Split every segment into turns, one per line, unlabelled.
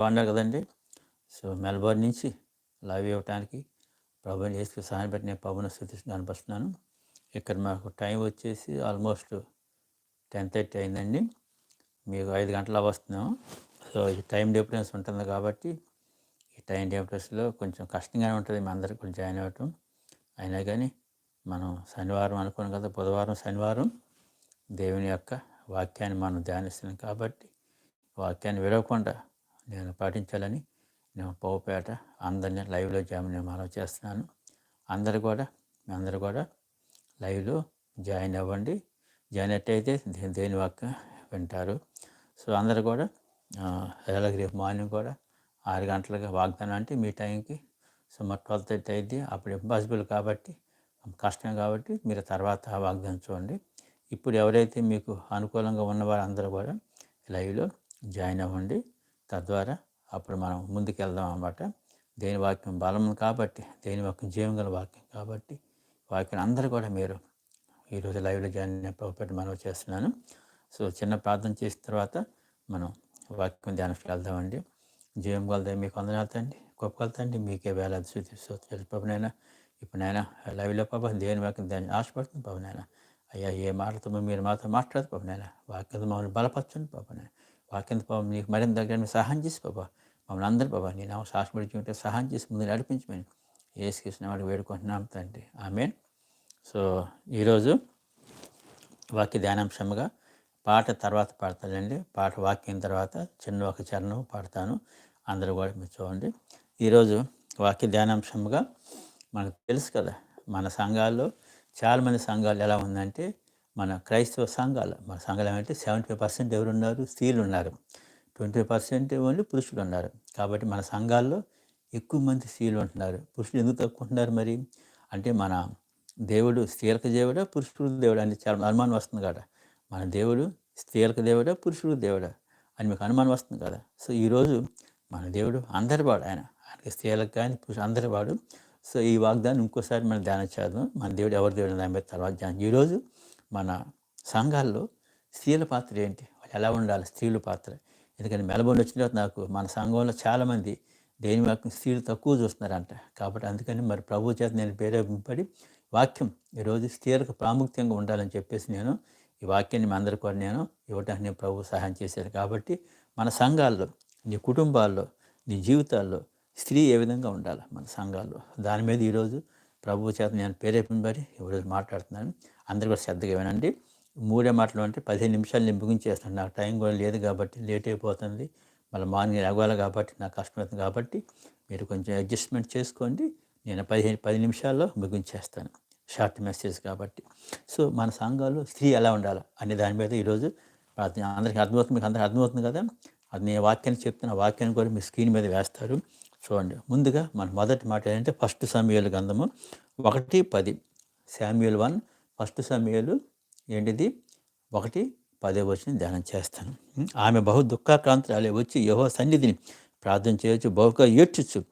బాగున్నారు కదండి. So Melbourne నుంచి లైవ్ ఇవ్వటానికి ప్రభుని వేసుకు సహాయం పెట్టి నేను పవన్ స్థితి కనిపిస్తున్నాను ఇక్కడ మాకు టైం వచ్చేసి ఆల్మోస్ట్ టెన్ థర్టీ అయిందండి. మీకు ఐదు గంటల వస్తున్నాం. సో ఈ టైం డిఫరెన్స్ ఉంటుంది కాబట్టి ఈ టైం డిఫరెన్స్లో కొంచెం కష్టంగానే ఉంటుంది మీ అందరికి కూడా జాయిన్ అవ్వటం. అయినా కానీ మనం శనివారం అనుకోను కదా బుధవారం శనివారం దేవుని యొక్క వాక్యాన్ని మనం ధ్యానిస్తున్నాం కాబట్టి వాక్యాన్ని విడవకుండా నేను పాటించాలని నేను పోపేట అందరినీ లైవ్లో జాయిన్ నేను మనం చేస్తున్నాను. అందరు కూడా మీ అందరు కూడా లైవ్లో జాయిన్ అవ్వండి. జాయిన్ అయితే దే- దేని వాక్యం వింటారు. సో అందరు కూడా ఎలాగ రేపు మార్నింగ్ కూడా ఆరు గంటలకు వాగ్దానం అంటే మీ టైంకి సుమారు ట్వెల్వ్ థర్టీ అయింది అప్పుడు ఇంపాసిబుల్ కాబట్టి కష్టం కాబట్టి మీరు తర్వాత వాగ్దానం చూడండి. ఇప్పుడు ఎవరైతే మీకు అనుకూలంగా ఉన్నవారు అందరూ కూడా లైవ్లో జాయిన్ అవ్వండి. తద్వారా అప్పుడు మనం ముందుకెళ్దాం అన్నమాట. దేని వాక్యం బలం కాబట్టి దేని వాక్యం జీవం గల వాక్యం కాబట్టి వాక్యం అందరూ కూడా మీరు ఈరోజు లైవ్లో జాయిన్ అయిపోయి మనం చేస్తున్నాను. సో చిన్న ప్రార్థన చేసిన తర్వాత మనం వాక్యం ధ్యానంకి వెళ్దామండి. జీవం గలదే మీకు అందనాలండి గొప్ప కలుతండి మీకే వేలాది శృతి స్తోత్రాలు పవనైనా ఇప్పుడు నైనా లైవ్లో పాప దేని వాక్యం దాన్ని ఆశపడుతుంది పవనైనా అయ్యా ఏ మాటలతో మీరు మాతో మాట్లాడదు పవనైనా వాక్యం మమ్మల్ని బలపరచండి పవనైనా వాక్యం పాపం నీకు మరింత దగ్గర సహాయం చేసి బాబా మమ్మల్ని అందరూ బాబా నేను సాహసపడి ఉంటే సహాయం చేసి ముందు నడిపించమని ఏసుకృష్ణ వాడు వేడుకుంటున్నాం తండ్రి. ఆమె సో ఈరోజు వాక్య ధ్యానాంశముగా పాట తర్వాత పాడతానండి. పాట వాక్యం తర్వాత చిన్న ఒక చరణం పాడతాను. అందరూ కూడా మీరు చూడండి. ఈరోజు వాక్య ధ్యానాంశముగా మనకు తెలుసు కదా మన సంఘాల్లో చాలామంది సంఘాలు ఎలా ఉందంటే మన క్రైస్తవ సంఘాలు మన సంఘాలు ఏమంటే సెవెంటీ ఫైవ్ పర్సెంట్ ఎవరున్నారు? స్త్రీలు ఉన్నారు ట్వంటీ ఫైవ్ పర్సెంట్ ఓన్లీ పురుషులు ఉన్నారు కాబట్టి మన సంఘాల్లో ఎక్కువ మంది స్త్రీలు ఉంటున్నారు. పురుషులు ఎందుకు తక్కువ ఉంటున్నారు మరి? అంటే మన దేవుడు స్త్రీలకు దేవుడా పురుషుడు దేవుడా అని చాలా అనుమానం వస్తుంది కదా. మన దేవుడు స్త్రీలకు దేవుడా పురుషుడు దేవుడా అని మీకు అనుమానం వస్తుంది కదా. సో ఈరోజు మన దేవుడు అందరి వాడు ఆయన. ఆయనకి స్త్రీలకు కానీ పురుషులు అందరి వాడు సో ఈ వాగ్దానం ఇంకోసారి మనం ధ్యానం చేద్దాం. మన దేవుడు ఎవరి దేవుడు దాని మీద తర్వాత ధ్యానం. ఈరోజు మన సంఘాల్లో స్త్రీల పాత్ర ఏంటి? వాళ్ళు ఎలా ఉండాలి? స్త్రీల పాత్ర. ఎందుకంటే మెలబోర్న్ వచ్చిన తర్వాత నాకు మన సంఘంలో చాలామంది దేని వాక్యం స్త్రీలు తక్కువ చూస్తున్నారంట. కాబట్టి అందుకని మరి ప్రభు చేత నేను ప్రేరేపింపడి వాక్యం ఈరోజు స్త్రీలకు ప్రాముఖ్యంగా ఉండాలని చెప్పేసి నేను ఈ వాక్యాన్ని మీ అందరి కూడా నేను ఇవ్వడానికి నేను ప్రభు సహాయం చేశాను. కాబట్టి మన సంఘాల్లో నీ కుటుంబాల్లో నీ జీవితాల్లో స్త్రీ ఏ విధంగా ఉండాలి? మన సంఘాల్లో. దాని మీద ఈరోజు ప్రభు చేత నేను ప్రేరేపింపబడి ఈరోజు మాట్లాడుతున్నాను. అందరూ కూడా శ్రద్ధగా వినండి. మూడే మాటలు అంటే పదిహేను నిమిషాలు నేను ముగించేస్తాను. నాకు టైం కూడా లేదు కాబట్టి లేట్ అయిపోతుంది. మళ్ళీ మార్నింగ్ అవ్వాలి కాబట్టి నాకు కష్టమవుతుంది కాబట్టి మీరు కొంచెం అడ్జస్ట్మెంట్ చేసుకోండి. నేను పదిహేను పది నిమిషాల్లో ముగించేస్తాను. షార్ట్ మెసేజ్ కాబట్టి. సో మన సంఘాలు స్త్రీ ఎలా ఉండాలి అనే దాని మీద ఈరోజు అందరికీ అర్థమవుతుంది మీకు అందరికీ అర్థమవుతుంది కదా? అది నేను వాక్యాన్ని చెప్తున్న వాక్యాన్ని కూడా మీ స్క్రీన్ మీద వేస్తారు. చూడండి. ముందుగా మన మొదటి మాట ఏంటంటే ఫస్ట్ సమయాలు గంధము ఒకటి పది. శామ్యుల్ వన్ ఫస్ట్ సమయాలు ఏంటిది? ఒకటి పదే వచ్చిన ధ్యానం చేస్తాను. ఆమె బహు దుఃఖాక్రాంతురాలే వచ్చి యహో సన్నిధిని ప్రార్థన చేయొచ్చు బహుగా ఏడ్చుచ్చు.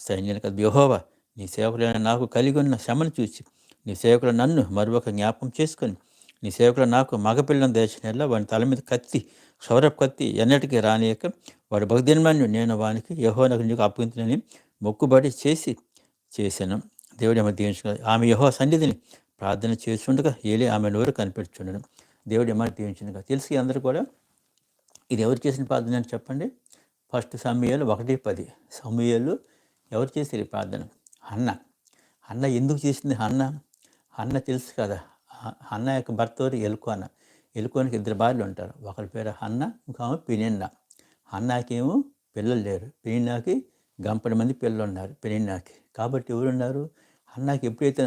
సైన్యానికి కదా యహోవా నీ సేవకులైన నాకు కలిగి ఉన్న శ్రమను చూసి నీ సేవకులు నన్ను మరొక జ్ఞాపకం చేసుకొని నీ సేవకులు నాకు మగపిల్లని దేశనెల్లా వాని తల మీద కత్తి సౌరభ కత్తి ఎన్నటికీ రానియక వాడు భక్తిన్మాన్యుడు నేను వానికి యహో నాకు నీకు అప్పగించునని మొక్కుబడి చేసి చేశాను. దేవుడు ఏమో దీవించు ఆమె యహో సన్నిధిని ప్రార్థన చేస్తుండగా ఏలి ఆమె నోరు కనిపెడుచుండను. దేవుడు ఏమని దీవించిందిగా తెలిసి అందరూ కూడా ఇది ఎవరు చేసిన ప్రార్థన అని చెప్పండి? ఫస్ట్ సమయాలు ఒకటి పది. సమయాలు ఎవరు చేశారు ఈ ప్రార్థన? అన్న. అన్న ఎందుకు చేసింది అన్న? అన్న తెలుసు కదా. అన్న యొక్క భర్త ఎవరు? అన్న ఎలుకోనికి ఇద్దరు భార్యలు ఉంటారు. ఒకరి పేరు అన్న ఇంకామె పినిన్న. అన్నాకేమో పిల్లలు లేరు. పెనిన్నాకి గంపడి మంది పిల్లలు ఉన్నారు. పెనిన్నాకి. కాబట్టి ఎవరున్నారు? ఉన్నారు అన్నాకి ఎప్పుడైతే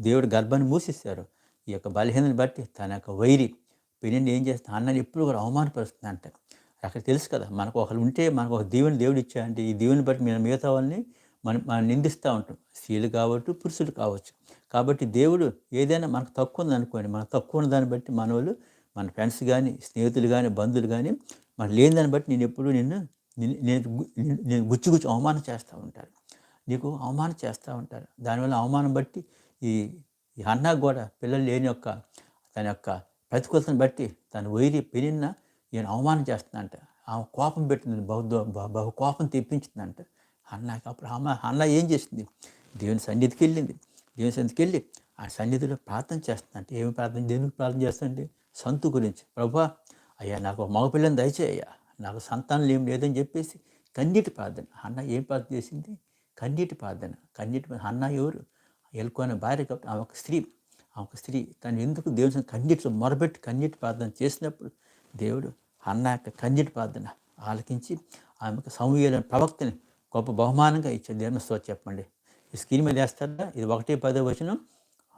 దేవుడు గర్భాన్ని మూసిస్తారో ఈ యొక్క బలహీనని బట్టి తన యొక్క వైరి పెళ్ళిని ఏం చేస్తా అన్నని ఎప్పుడు కూడా అవమానపరుస్తుంది అంట అక్కడ తెలుసు కదా మనకు ఒకరు ఉంటే మనకు ఒక దీవెని దేవుడు ఇచ్చాయంటే ఈ దీవెని బట్టి మేము మిగతా వాళ్ళని మనం మనం నిందిస్తూ ఉంటాం. స్త్రీలు కావచ్చు పురుషులు కావచ్చు. కాబట్టి దేవుడు ఏదైనా మనకు తక్కువ ఉంది అనుకోండి మనకు తక్కువ ఉన్న దాన్ని బట్టి మనవాళ్ళు మన ఫ్రెండ్స్ కానీ స్నేహితులు కానీ బంధువులు కానీ మనం లేని దాన్ని బట్టి నేను ఎప్పుడు నిన్ను నేను నేను గుచ్చి గుచ్చి అవమానం చేస్తూ ఉంటాను నీకు అవమానం చేస్తూ ఉంటారు. దానివల్ల అవమానం బట్టి ఈ ఈ అన్నా కూడా పిల్లలు లేని యొక్క తన యొక్క ప్రతికూలతను బట్టి తన వైరి పెరిన్న ఈయన అవమానం చేస్తుందంట. ఆమె కోపం పెట్టింది బహు బహు- కోపం తెప్పించిందంట. అన్నాక అప్పుడు అమ్మ అన్న ఏం చేసింది? దేవుని సన్నిధికి వెళ్ళింది. దేవుని సన్నిధికి వెళ్ళి ఆ సన్నిధిలో ప్రార్థన చేస్తుందంటే. ఏమి ప్రార్థన? దేనికి ప్రార్థన చేస్తుందంటే సంతు గురించి. ప్రభా అయ్యా నాకు మగపిల్లని దయచేయ్యా. నాకు సంతానం ఏం లేదని చెప్పేసి కన్నీటి ప్రార్థన. అన్న ఏం ప్రార్థన చేసింది? కన్నీటి ప్రార్థన కన్నీటి అన్న ఎవరు? ఎలుకోని భార్య కాబట్టి ఆమె ఒక స్త్రీ. ఆమె ఒక స్త్రీ. తను ఎందుకు దేవుని సన్నిధిలో మొరబెట్టి కన్నీటి ప్రార్థన చేసినప్పుడు దేవుడు అన్న యొక్క కన్నీటి ప్రార్థన ఆలకించి ఆమెకు సమూహమైన ప్రవక్తని గొప్ప బహుమానంగా ఇచ్చే దేవుని స్తోత్రం చెప్పండి. ఈ స్క్రీన్ మీద వేస్తారా? ఇది ఒకటి పదో వచనం.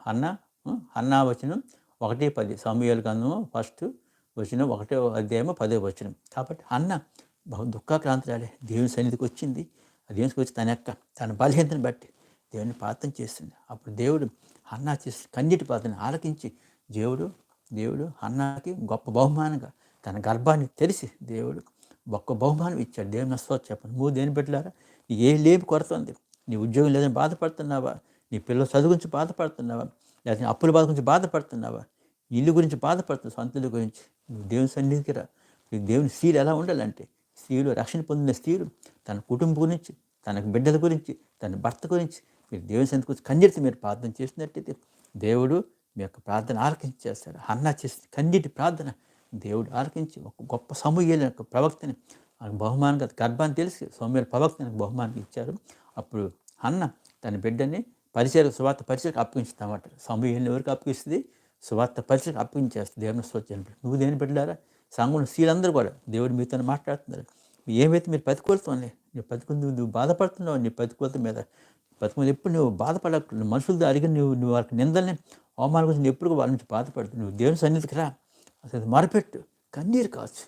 అన్న అన్న అన్నా వచనం ఒకటి పది. సమూహాలు గంధము ఫస్ట్ వచనం ఒకటే అధ్యాయము పదో వచనం. కాబట్టి అన్న బహు దుఃఖాక్రాంతురాలే దేవుని సన్నిధికి వచ్చింది. దేవునికి వచ్చి తన యొక్క తన బలహీనతను బట్టి దేవుని ప్రార్థన చేస్తుంది. అప్పుడు దేవుడు అన్నా చేసి కన్నీటి ప్రార్థన ఆలకించి దేవుడు దేవుడు అన్నాకి గొప్ప బహుమానంగా తన గర్భాన్ని తెరిచి దేవుడు ఒక్క బహుమానం ఇచ్చాడు. దేవుని స్వచ్ఛ చెప్పండి. నువ్వు దేని పెట్టారా ఏ లేమి కొరత ఉంది నీ ఉద్యోగం లేదని బాధపడుతున్నావా? నీ పిల్లల చదువు గురించి బాధపడుతున్నావా? లేదా అప్పుల బాధ గురించి బాధపడుతున్నావా? ఇల్లు గురించి బాధపడుతున్నావు? సొంత ఇల్లు గురించి నువ్వు దేవుని సన్నిధికి రా. దేవుని స్త్రీలు ఎలా ఉండాలంటే స్త్రీలు రక్షణ పొందిన స్త్రీలు తన కుటుంబం గురించి తన బిడ్డల గురించి తన భర్త గురించి మీరు దేవుని సంత గురించి కన్నీటితో మీరు ప్రార్థన చేసినట్టయితే దేవుడు మీ యొక్క ప్రార్థన ఆలకించి చేస్తాడు అన్న చేసి కన్నీటి ప్రార్థన దేవుడు ఆలకించి ఒక గొప్ప సమూహల యొక్క ప్రవక్తని బహుమానంగా గర్భాన్ని తెలిసి సౌమ్యుల ప్రవక్తని బహుమానం ఇచ్చారు. అప్పుడు అన్న తన బిడ్డని పరిచయ సువార్త పరిచయకు అప్పగించుతామంట. సమూహల్ని ఎవరికి అప్పగిస్తుంది? సువార్త పరిచయకు అప్పగించేస్తుంది దేవుని స్వచ్ఛ నువ్వు దేని బిడ్డారా సంఘం స్త్రీలందరూ కూడా దేవుడు మీతో మాట్లాడుతున్నారు. ఏమైతే మీరు బతికోలుతోనే నీ బతుకు నువ్వు బాధపడుతున్నావు నీ బతుకోలత మీద బతుకు ఎప్పుడు నువ్వు బాధపడకుండా మనుషులతో అడిగి నువ్వు నువ్వు వాళ్ళకి నిందల్ని అవమానం గురించి ఎప్పుడు వాళ్ళ నుంచి బాధపడుతు నువ్వు దేవుని సన్నిధికి రా. అసలు మరపెట్టు. కన్నీరు కావచ్చు.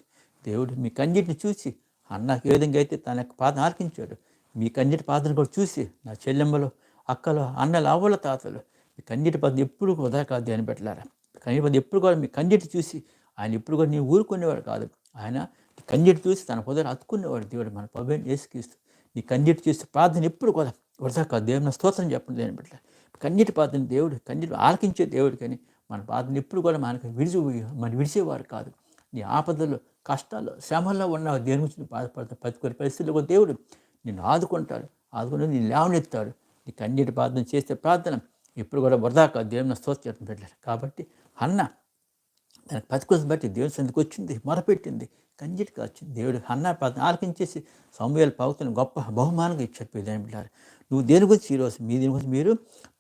దేవుడు మీ కన్నీటిని చూసి అన్నకి ఏ విధంగా అయితే తన యొక్క పాదం ఆర్కించాడు మీ కన్నీటి పాదను కూడా చూసి నా చెల్లెమ్మలు అక్కలు అన్నలు అవ్వల తాతలు మీ కన్నీటి పాదం ఎప్పుడు వృధా కాదు అని పెట్టారా కన్నీటి పాదం ఎప్పుడు కూడా మీ కన్నీటి చూసి ఆయన ఎప్పుడు కూడా నీవు ఊరుకునేవాడు కాదు. ఆయన నీ కన్నీటి చూసి తన పొదలు అతుక్కునేవాడు దేవుడు మన పబ్బేం వేసుకిస్తూ నీ కన్నీటి చూసి ప్రార్థన ఎప్పుడు కూడా వృధా కాదు దేవుని స్తోత్రం చెప్పండి లేని బిడ్డ కన్నీటి ప్రార్థన దేవుడు కన్నీటి ఆలకించే దేవుడు కానీ మన ప్రార్థన ఎప్పుడు కూడా మనకు విడిచి మన విడిచేవారు కాదు. నీ ఆపదలో కష్టాల్లో శ్రమల్లో ఉన్న దేని గురించి నువ్వు బాధపడతావు. ప్రతి కొన్ని పరిస్థితుల్లో కూడా దేవుడు నిన్ను ఆదుకుంటాడు ఆదుకుని నేను లేవనెత్తాడు. నీ కన్నీటి ప్రార్థన చేస్తే ప్రార్థన ఎప్పుడు కూడా వృధా కాదు దేవుని స్తోత్రం పెట్టారు కాబట్టి అన్న దానికి ప్రతికూలత బట్టి దేవుని సందికి వచ్చింది మొరపెట్టింది. కంజిటికి వచ్చింది. దేవుడు అన్న ప్రార్థన ఆలకించేసి సమయాల పౌతులను గొప్ప బహుమానంగా ఇచ్చాడు పేదని బిడ్డారు నువ్వు దేని గురించి ఈరోజు మీ దేని గురించి మీరు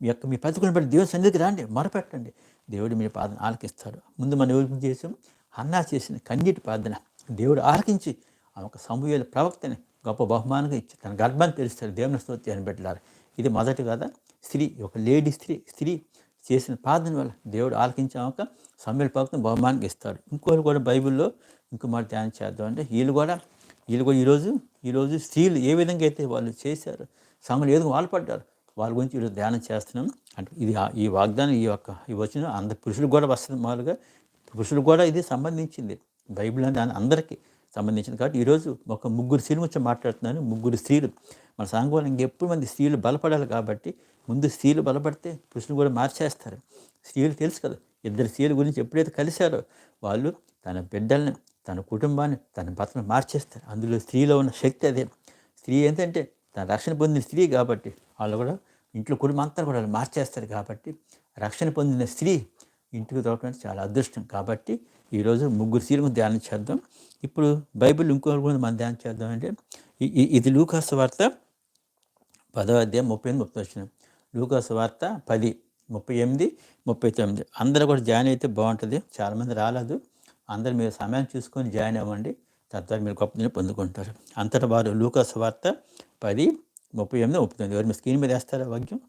మీ యొక్క మీ పతికుని బట్టి దేవుని సన్నిధికి రండి మొరపెట్టండి. దేవుడు మీ ప్రార్థన ఆలకిస్తాడు. ముందు మనం ఎవరి గురించి చేసాం? అన్నా చేసిన కన్నీటి ప్రార్థన దేవుడు ఆలకించి ఆ ఒక సమూహాల ప్రవక్తని గొప్ప బహుమానంగా ఇచ్చి తన గర్భాన్ని తెలుస్తాడు దేవుని స్తోత్రి అని పెట్టారు ఇది మొదటి కదా స్త్రీ ఒక లేడీ స్త్రీ స్త్రీ చేసిన ప్రార్థన వల్ల దేవుడు ఆలకించాక సమయాల ప్రవక్తను బహుమానంగా ఇస్తాడు. ఇంకోటి కూడా బైబిల్లో ఇంకో మాట ధ్యానం చేద్దాం అంటే వీళ్ళు కూడా వీళ్ళు కూడా ఈరోజు ఈరోజు స్త్రీలు ఏ విధంగా అయితే వాళ్ళు చేశారు సమయంలో ఏదో వాళ్ళు పడ్డారు వాళ్ళ గురించి ఈరోజు ధ్యానం చేస్తున్నాను. అంటే ఇది ఈ వాగ్దానం ఈ యొక్క ఈ వచ్చిన అందరు పురుషులకు కూడా వస్తుంది మామూలుగా. పురుషులకు కూడా ఇది సంబంధించింది. బైబిల్ అని అందరికీ సంబంధించింది. కాబట్టి ఈరోజు ఒక ముగ్గురు స్త్రీల గురించి మాట్లాడుతున్నాను. ముగ్గురు స్త్రీలు మన సంఘంలో ఎప్పుడు మంది స్త్రీలు బలపడాలి కాబట్టి ముందు స్త్రీలు బలపడితే పురుషులు కూడా మార్చేస్తారు. స్త్రీలు తెలుసు కదా ఇద్దరు స్త్రీల గురించి ఎప్పుడైతే కలిశారో వాళ్ళు తన బిడ్డల్ని తన కుటుంబాన్ని తన భర్తను మార్చేస్తారు. అందులో స్త్రీలో ఉన్న శక్తి అదే. స్త్రీ ఏంటంటే తన రక్షణ పొందిన స్త్రీ కాబట్టి వాళ్ళు కూడా ఇంట్లో కుటుంబం అంతా కూడా వాళ్ళు మార్చేస్తారు కాబట్టి రక్షణ పొందిన స్త్రీ ఇంటికి దొరకడం చాలా అదృష్టం. కాబట్టి ఈరోజు ముగ్గురు స్త్రీలను ధ్యానం చేద్దాం. ఇప్పుడు బైబిల్ ఇంకొకరి కూడా మనం ధ్యానం చేద్దాం అంటే ఇది లూకాస్ వార్త పదో అధ్యాయం ముప్పై ఎనిమిది ముప్పై వచ్చిన. లూకాస్ వార్త పది ముప్పై ఎనిమిది ముప్పై తొమ్మిది. అందరూ కూడా జాయిన్ అయితే బాగుంటుంది. చాలామంది రాలేదు. అందరు మీరు సమయం చూసుకొని జాయిన్ అవ్వండి తద్వారా మీరు గొప్ప పొందుకుంటారు. అంతటా వారు లూకస్ వార్త పది ముప్పై ఎనిమిది ముప్పై తొమ్మిది. ఎవరు మీ స్క్రీన్ మీద వేస్తారా వాక్యం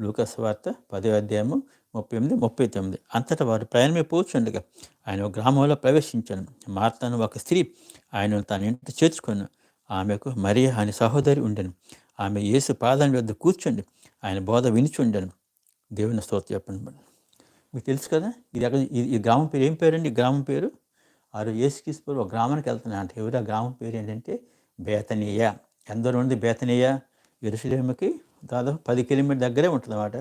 లూకస్ వార్త పదో అధ్యాయము ముప్పై ఎనిమిది ముప్పై తొమ్మిది. అంతటా వారు ప్రయాణమే పోచుండగా ఆయన ఒక గ్రామంలో ప్రవేశించాను. మార్తాను ఒక స్త్రీ ఆయన తన ఇంట చేర్చుకొను. ఆమెకు మరియ ఆయన సహోదరి ఉండను. ఆమె యేసు పాదాల వద్ద కూర్చోండి ఆయన బోధ వినిచుండెను. దేవుని స్తోత్ర చెప్పండి మీకు తెలుసు కదా? ఇది అక్కడ ఈ- ఈ గ్రామం పేరు ఏం పేరండి? ఈ గ్రామం పేరు? ఆ రోజు యేసుక్రీస్తు ఒక గ్రామానికి వెళ్తున్నా అంటే ఎవరు ఆ గ్రామం పేరు ఏంటంటే బేతనీయ. ఎంత ఉంది బేతనీయ ఎరుసలేముకి దాదాపు పది కిలోమీటర్ దగ్గరే ఉంటుంది అన్నమాట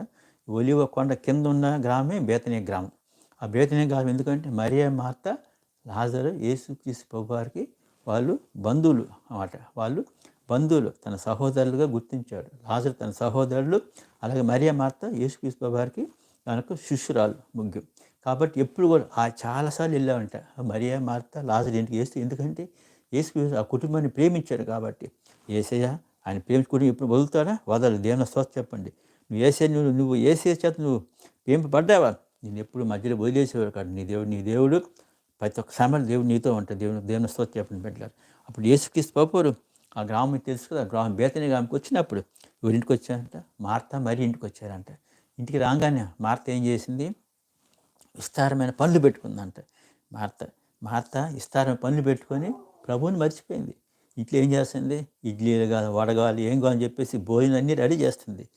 ఒలివ కొండ కింద ఉన్న గ్రామే బేతనీయ గ్రామం. ఆ బేతనీయ గ్రామం ఎందుకంటే మరియా మార్త లాజరు యేసుక్రీస్తు ప్రభు వారికి వాళ్ళు బంధువులు అన్నమాట. వాళ్ళు బంధువులు తన సహోదరులుగా గుర్తించాడు లాజరు తన సహోదరులు అలాగే మరియా మార్త యేసుక్రీస్తు వారికి తనకు శిష్యురాలు ముగ్గురు. కాబట్టి ఎప్పుడు కూడా ఆ చాలాసార్లు వెళ్ళామంట. మరియా మార్త లాజర్ ఇంటికి వేస్తే ఎందుకంటే యేసుక్రీస్తు ఆ కుటుంబాన్ని ప్రేమించాడు కాబట్టి. ఏసయ్య ఆయన ప్రేమించుకుని ఎప్పుడు వదులుతారా? వదలు దేవుని స్వస్థ చెప్పండి. నువ్వు ఏసే నువ్వు నువ్వు ఏసే చేత నువ్వు ప్రేమింపబడ్డావా నేను ఎప్పుడు మధ్యలో వదిలేసేవాడు కాదు. నీ దేవుడు నీ దేవుడు ప్రతి ఒక్క సమయంలో దేవుడు నీతో ఉంటాడు. దేవుని దేవుని స్వస్థ చెప్పండి పెట్టారు అప్పుడు ఏసుక్రీస్తు పాపరు ఆ గ్రామం తెలుసు కదా ఆ గ్రామం బేతని గ్రామంకి వచ్చినప్పుడు ఎవరింటికి వచ్చారంట? మార్త మరి ఇంటికి వచ్చారంట. ఇంటికి రాగానే మార్త ఏం చేసింది? విస్తారమైన పనులు పెట్టుకుందంట. మార్త మార్త విస్తారమైన పనులు పెట్టుకొని ప్రభువుని మర్చిపోయింది. ఇట్లా ఏం చేస్తుంది? ఇడ్లీలు కాదు వడగాలి ఏం కావాలని చెప్పేసి భోజనం అన్నీ రెడీ చేస్తుంది.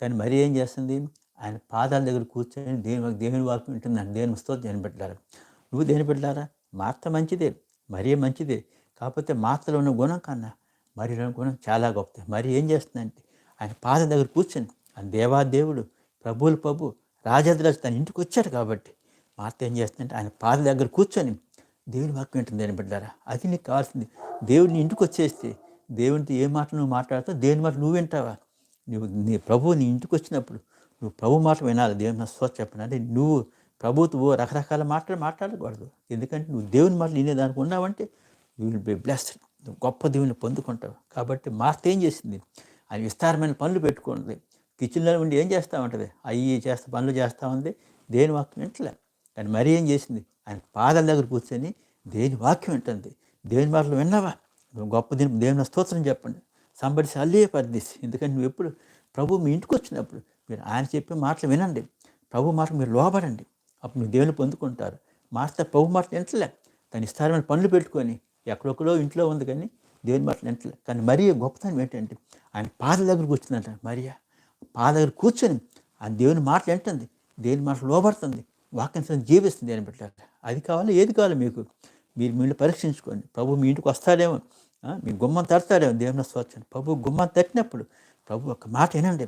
కానీ మరి ఏం చేస్తుంది? ఆయన పాదాల దగ్గర కూర్చొని దేవుని దేవుని వాక్యం వింటుందంట దేవుని స్తోత్రం దేని పెట్టారు నువ్వు దేని పెట్టారా మార్త మంచిదే మరీ మంచిదే. కాకపోతే మార్తలో ఉన్న గుణం కన్నా మరి గుణం చాలా గొప్పది. మరి ఏం చేస్తుందంటే ఆయన పాదం దగ్గర కూర్చొని ఆయన దేవా దేవుడు ప్రభువులు ప్రభు రాజాదిరాజు తన ఇంటికి వచ్చాడు కాబట్టి మార్త ఏం చేస్తుందంటే ఆయన పాద దగ్గర కూర్చొని దేవుని వాక్యం వింటుంది అని పెట్టారా అది నీకు కావాల్సింది. దేవుడిని ఇంటికి వచ్చేస్తే దేవునితో ఏ మాట నువ్వు మాట్లాడతావు దేని మాట నువ్వు వింటావా? నువ్వు నీ ప్రభువు నీ ఇంటికి వచ్చినప్పుడు నువ్వు ప్రభు మాట వినాలి. దేవుని నా స్వచ్ఛ చెప్పను అంటే నువ్వు ప్రభుత్వ రకరకాల మాటలు మాట్లాడకూడదు. ఎందుకంటే నువ్వు దేవుని మాటలు వినే దానికి ఉన్నావంటే యూ విల్ బి బ్లెస్డ్ నువ్వు గొప్ప దేవుని పొందుకుంటావు. కాబట్టి మార్త ఏం చేసింది? ఆయన విస్తారమైన పనులు పెట్టుకుంటుంది కిచెన్లో ఉండి ఏం చేస్తూ ఉంటుంది? అయ్యి చేస్తా పనులు చేస్తూ ఉంది. దేని వాక్యం వింటలే. కానీ మరీ ఏం చేసింది? ఆయన పాదాల దగ్గర కూర్చొని దేని వాక్యం వింటుంది. దేని మాటలు విన్నావా? గొప్ప దీని దేవుని స్తోత్రం చెప్పండి. సంబడి అల్లే పర్దిస్ ఎందుకంటే నువ్వు ఎప్పుడు ప్రభు మీ ఇంటికి వచ్చినప్పుడు మీరు ఆయన చెప్పే మాటలు వినండి. ప్రభు మాట మీరు లోబడండి. అప్పుడు మీరు దేవుని పొందుకుంటారు. మాస్టర్ ప్రభు మాటలు వింటలే. తను ఇస్తారమైన పనులు పెట్టుకొని ఎక్కడొక్కడో ఇంట్లో ఉంది కానీ దేవుని మాటలు వింటలే. కానీ మరీ గొప్పతనం ఏంటంటే ఆయన పాద దగ్గర కూర్చుందంట మరియా. పాద దగ్గర కూర్చొని ఆ దేవుని మాటలు వింటుంది. దేవుని మాటలు లోబడుతుంది. వాక్యం జీవిస్తుంది అని పెట్టారు. అది కావాలి ఏది కావాలి మీకు? మీరు మీరు పరీక్షించుకోండి. ప్రభు మీ ఇంటికి వస్తాడేమో. మీ గుమ్మం తడతాడేమో దేవుని స్వచ్ఛండి ప్రభు గుమ్మం తట్టినప్పుడు ప్రభు ఒక మాట వినండి.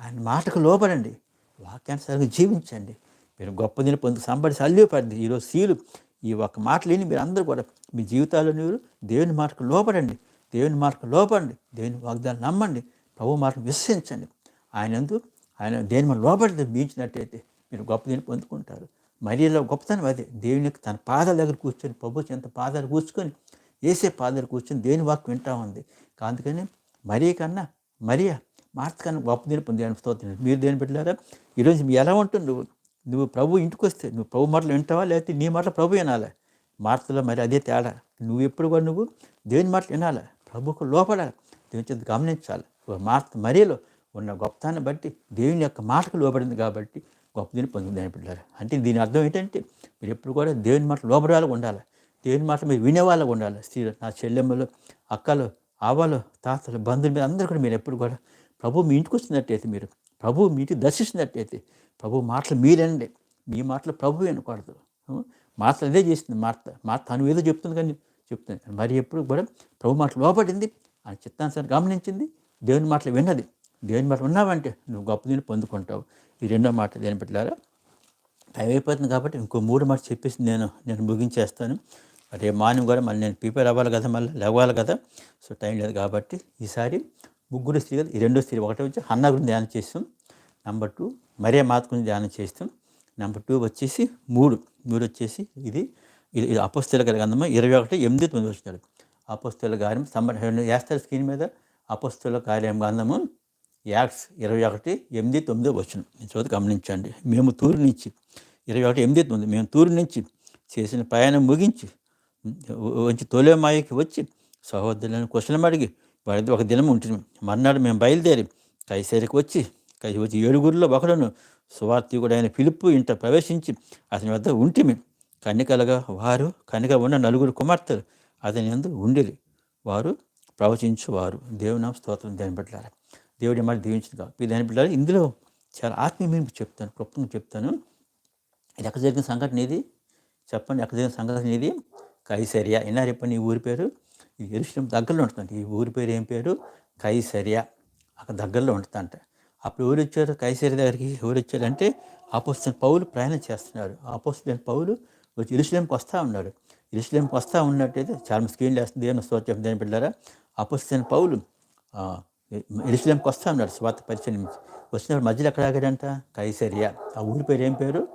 ఆయన మాటకు లోపడండి వాక్యానుసారంగా జీవించండి. మీరు గొప్ప దిన పొందు సంబడి సల్లిపడింది ఈరోజు సీలు ఈ ఒక్క మాట లేని మీరు అందరూ కూడా మీ జీవితాల్లో మీరు దేవుని మాటకు లోపడండి దేవుని మాటకు లోపడండి దేవుని వాగ్దానం నమ్మండి. ప్రభు మాటను విశ్వసించండి. ఆయన ఎందుకు ఆయన దేని మనం లోపడితే బీంచినట్టయితే మీరు గొప్ప దీన్ని పొందుకుంటారు. మరియలో గొప్పతనం అదే. దేవుని తన పాదాల దగ్గర కూర్చొని ప్రభు చెంత పాదాలు కూర్చుకొని వేసే పాదాలు కూర్చొని దేని వాక్ వింటా ఉంది. అందుకని మరీ కన్నా మరియా మార్త కన్నా గొప్ప దీని పొంది స్తోత్రం. మీరు దేని పెట్టారా ఈరోజు ఎలా ఉంటుంది నువ్వు నువ్వు ప్రభు ఇంటికి వస్తే నువ్వు ప్రభు మాటలు వింటావా? లేకపోతే నీ మాటలు ప్రభు వినాలా? మార్తలో మరి అదే తేడా. నువ్వు ఎప్పుడు కూడా నువ్వు దేవుని మాటలు వినాలా? ప్రభుకు లోపడాలి? దేవుని చేత గమనించాలి? మార్త మరీలో ఉన్న గొప్పతాన్ని బట్టి దేవుని యొక్క మాటకు లోపడింది కాబట్టి గొప్పదిని దీన్ని పొందింది అంటే దీని అర్థం ఏంటంటే మీరు ఎప్పుడు కూడా దేవుని మాటలు లోపడాలకు ఉండాలి? దేవుని మాటలు మీరు వినేవాళ్ళకు ఉండాలి? స్త్రీలు నా చెల్లెమ్మలు అక్కలు ఆవాలు తాతలు బంధువులు మీద అందరూ కూడా మీరు ఎప్పుడు కూడా ప్రభు మీ ఇంటికి వచ్చినట్టయితే మీరు ప్రభు మీ ఇంటికి దర్శించినట్టయితే ప్రభు మాటలు మీరండి. మీ మాటలు ప్రభు వినకూడదు. మాటలు అదే చేసింది మార్త. మార్త తను ఏదో చెప్తుంది కానీ చెప్తుంది. మరి ఎప్పుడు కూడా ప్రభు మాటలు లోపడింది ఆయన చిత్తాంశాన్ని గమనించింది దేవుని మాటలు విన్నది. దేవుని మాటలు ఉన్నావంటే నువ్వు గొప్ప దీన్ని పొందుకుంటావు. ఈ రెండో మాట దేని పెట్టారా టైం అయిపోతుంది కాబట్టి ఇంకో మూడు మాట చెప్పేసి నేను నేను ముగించేస్తాను. రేపు మార్నింగ్ కూడా మళ్ళీ నేను ప్రిపేర్ అవ్వాలి కదా మళ్ళీ లేవాలి కదా సో టైం లేదు కాబట్టి ఈసారి ముగ్గురు స్త్రీ కదా ఈ రెండో స్త్రీ ఒకటే వచ్చి అన్న గురించి ధ్యానం చేస్తాం. నెంబర్ టూ మరే మాత గురించి ధ్యానం చేస్తాం. నెంబర్ టూ వచ్చేసి మూడు మూడు వచ్చేసి ఇది ఇది అపస్తుల గ్రంథము ఇరవై ఒకటి ఎనిమిది తొమ్మిది వచ్చినాడు. అపస్తుల కార్యం సంబంధ వేస్తారు స్క్రీన్ మీద అపస్తుల కార్యం గ్రంథము యాక్స్ ఇరవై ఒకటి ఎనిమిది తొమ్మిది వచ్చిన నేను చోటు గమనించండి. మేము తూరు నుంచి ఇరవై ఒకటి ఎనిమిది తొమ్మిది మేము తూరు నుంచి చేసిన ప్రయాణం ముగించి వచ్చి తొలేమాయకి వచ్చి సహోదరులను కుశలం అడిగి వాడి ఒక దినం ఉంటుంది మర్నాడు మేము బయలుదేరి కైసేరికి వచ్చి కై వచ్చి ఏడుగురిలో ఒకడును ఆయన పిలుపు ఇంట ప్రవేశించి అతని వద్ద ఉంటిమి కన్నికలుగా వారు కనిక ఉన్న నలుగురు కుమార్తెలు అతని ఎందు ఉండిరి. వారు ప్రవచించువారు. దేవునామ స్తోత్రం. దాన్ని పెట్టారు దేవుడి మాట దీవించింది కాదు. దాని పిల్లలు ఇందులో చాలా ఆత్మీయ చెప్తాను క్లుప్తంగా చెప్తాను. ఇది ఎక్కడ జరిగిన సంఘటన ఇది? చెప్పండి ఎక్కడ జరిగిన సంఘటన ఇది? కైసరియా. విన్నారు చెప్పండి ఈ ఊరి పేరు? ఇది ఎరుశ్రం దగ్గరలో ఉంటుంది ఈ ఊరి పేరు ఏం పేరు? కైసరియా. అక్కడ దగ్గరలో ఉంటుందంట. అప్పుడు ఎవరు వచ్చారు? కైసరి దగ్గరికి ఎవరు వచ్చారంటే ఆపోస్తున్న పౌలు ప్రయాణం చేస్తున్నారు ఆపోస్తున్న పౌలు వచ్చి ఇరుషులేంకి వస్తూ ఉన్నాడు. ఇరుషులేంకి వస్తూ ఉన్నట్టయితే చాలా స్క్రీన్లు వేస్తుంది. దేవుని స్తోత్రం దేని బిడ్డారా అపుస్తైన పౌలు ఎరుసలేంకి వస్తా ఉన్నాడు స్వాత పరిచయం నుంచి. వచ్చినప్పుడు మధ్యలో ఎక్కడ ఆగాడంట? కైసరియా. ఆ ఊరి పేరు ఏం పేరు?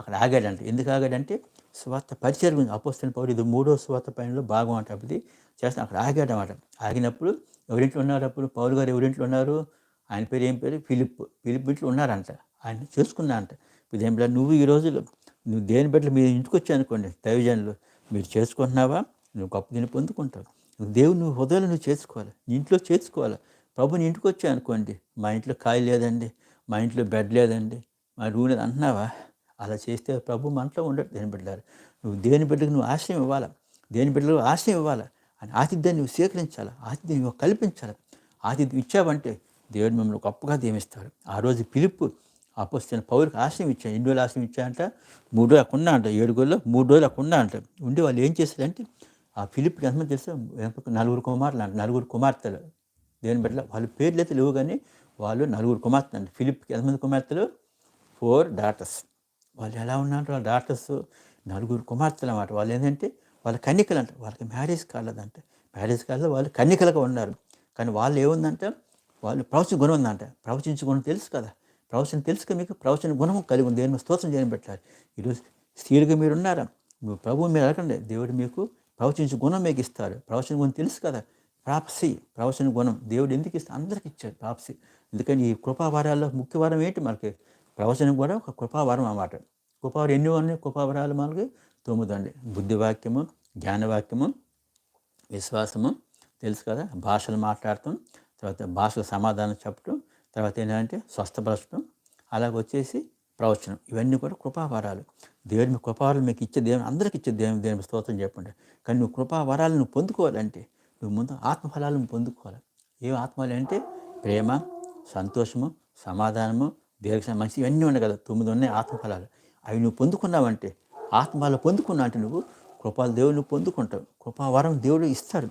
అక్కడ ఆగాడంట. ఎందుకు ఆగాడంటే స్వాత పరిచయం గురించి అపోస్తున్న పౌరు ఇది మూడో స్వాత పైనలో భాగం అంటే. చేస్తాను అక్కడ ఆగాడనమాట. ఆగినప్పుడు ఎవరింట్లో ఉన్నారు అప్పుడు? పౌరు గారు ఎవరింట్లో ఉన్నారు? ఆయన పేరు ఏం పేరు? ఫిలిప్ ఫిలిప్ ఇంట్లో ఉన్నారంట. ఆయన చూసుకున్నా అంట ఇదేం నువ్వు ఈ రోజులు నువ్వు దేని బిడ్డలు మీరు ఇంటికి వచ్చా అనుకోండి దైవజనులు. మీరు చేసుకుంటున్నావా? నువ్వు గొప్ప దీన్ని పొందుకుంటావు. దేవుడు నువ్వు హృదయాలు నువ్వు చేసుకోవాలి. ఇంట్లో చేసుకోవాలి. ప్రభుని ఇంటికి వచ్చా అనుకోండి మా ఇంట్లో కాయ లేదండి మా ఇంట్లో బెడ్ లేదండి మా రూమ్ లేదు అంటున్నావా? అలా చేస్తే ప్రభు మనలో ఉండడు దేని బిడ్డలారు. నువ్వు దేని బిడ్డకు నువ్వు ఆశ్రయం ఇవ్వాలా? దేని బిడ్డలకు ఆశ్రయం ఇవ్వాలా? అని ఆతిథ్యాన్ని నువ్వు స్వీకరించాలి? ఆతిథ్యం నువ్వు కల్పించాలి? ఆతిథ్యం ఇచ్చావంటే దేవుడు మిమ్మల్ని గొప్పగా దీవిస్తాడు ఆ రోజు పిలుపు అపోస్తున్న పౌరుకు ఆశ్రయం ఇచ్చాను ఎన్ని రోజులు ఆశ్రయం ఇచ్చాయంట మూడు రోజులు అక్కడ ఉన్నా అంట ఏడుగుల్లో మూడు రోజులు అక్కడ ఉన్నా అంట ఉండి వాళ్ళు ఏం చేస్తారంటే ఆ ఫిలిప్కి ఎంతమంది తెలుసా? నలుగురు కుమారులు అంట. నలుగురు కుమార్తెలు. దేని బట్ల? వాళ్ళ పేర్లు అయితే లేవు కానీ వాళ్ళు నలుగురు కుమార్తెలు అంట ఫిలిప్కి ఎంతమంది కుమార్తెలు? Four daughters. వాళ్ళు ఎలా ఉన్నారు వాళ్ళ డాటర్స్ నలుగురు కుమార్తెలు అన్నమాట. వాళ్ళు ఏంటంటే వాళ్ళ కన్నికలు అంట. వాళ్ళకి మ్యారేజ్ కాలేదంట. మ్యారేజ్ కాలేదు వాళ్ళు కన్నికలుగా ఉన్నారు. కానీ వాళ్ళు ఏముందంటే? వాళ్ళు ప్రవచన గుణం ఉందంట. ప్రవచించే గుణం తెలుసు కదా. ప్రవచనం తెలుసు మీకు? ప్రవచన గుణం కలిగి ఉంది. దేని మీద స్తోత్రం చేయని పెట్టాలి. ఈరోజు స్త్రీలుగా మీరు ఉన్నారా నువ్వు ప్రభువు మీరు అడగండి. దేవుడు మీకు ప్రవచించే గుణం మీకు ఇస్తారు. ప్రవచన గుణం తెలుసు కదా. ప్రాప్సీ ప్రవచన గుణం. దేవుడు ఎందుకు ఇస్తే అందరికి ఇచ్చాడు ప్రాప్సీ. ఎందుకంటే ఈ కృపావారాల్లో ముఖ్య ఏంటి? మనకి ప్రవచనం కూడా ఒక కృపావారం అన్నమాట. కృపావారం ఎన్ని ఉన్నాయి కృపావరాలు మనకి తొమ్మిది అండి బుద్ధివాక్యము జ్ఞానవాక్యము విశ్వాసము. తెలుసు కదా? భాషలు మాట్లాడటం తర్వాత భాషల సమాధానం చెప్పడం తర్వాత ఏంటంటే స్వస్థపరచడం అలాగ వచ్చేసి ప్రవచనం. ఇవన్నీ కూడా కృపావరాలు. దేవుని మీ కృపావరాలు మీకు ఇచ్చే దేవుని అందరికి ఇచ్చే దేవుని దేవుని స్తోత్రం చెప్పండి. కానీ నువ్వు కృపావరాలను పొందుకోవాలంటే నువ్వు ముందు ఆత్మఫలాలను పొందుకోవాలి. ఏం ఆత్మలు అంటే ప్రేమ సంతోషము సమాధానము దీర్ఘ మంచి ఇవన్నీ ఉన్నాయి కదా. తొమ్మిది ఉన్నాయి ఆత్మఫలాలు. అవి నువ్వు పొందుకున్నావంటే ఆత్మఫలాలు పొందుకున్నా అంటే నువ్వు కృపాలు దేవుడిని పొందుకుంటావు కృపావరం దేవుడు ఇస్తాడు.